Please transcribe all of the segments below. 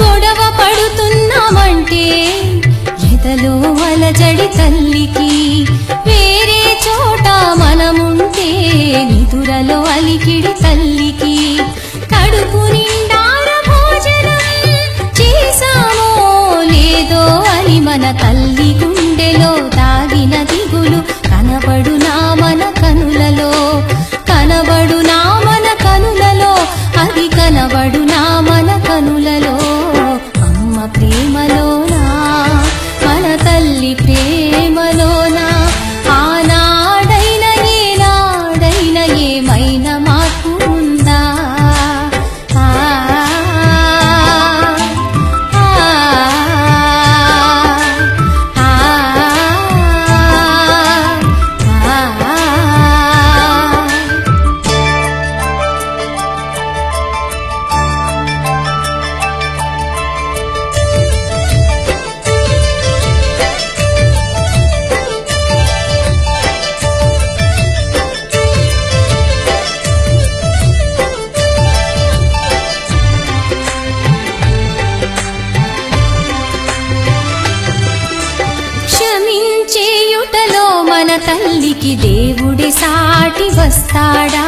గొడవ పడుతున్నామంటే ఎదలో వలజడి తల్లికి వేరే చోట మనముంటే నిదురలో అలికిడి తల్లికి కడుపు నిండార భోజనం చేశామో లేదో అని మన తల్లి గుండెలో క్షమించేయుటలో మన తల్లికి దేవుడి సాటి వస్తాడా?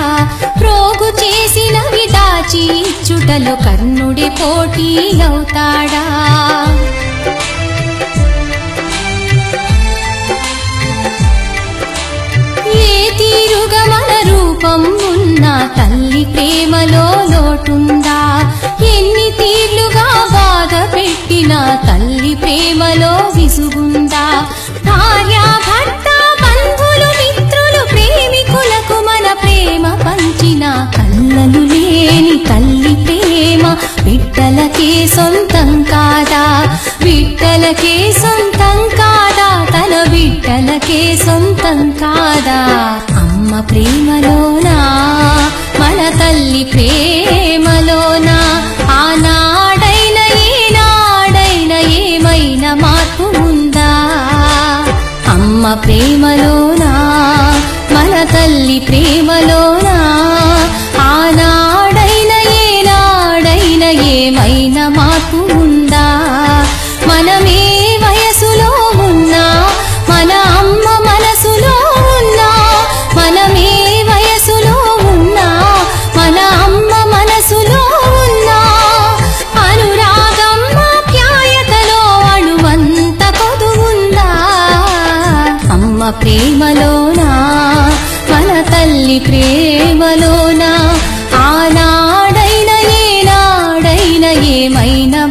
ప్రోగు చేసిన విదాచి చుటలో కర్ణుడి పోటీ అవుతాడా ఏ తీరుగా మన రూపం ఉన్న తల్లి ప్రేమలో లోటుందా? ఎన్ని తీర్లుగా బాధ పెట్టిన తల్లి ప్రేమలో విసుగుందా? బిడ్డలకే సొంతం కాదా? తన బిడ్డలకే సొంతం కాదా? అమ్మ ప్రేమలోనా? మన తల్లి ప్రేమలోనా? ఆనాడైన ఈనాడైన ఏమైనా మార్పు ఉందా అమ్మ ప్రేమలోనా? మన తల్లి ప్రేమలోనా? ప్రేమలోనా? మన తల్లి ప్రేమలోనా? ఆనాడైన ఏనాడైన ఏమైనా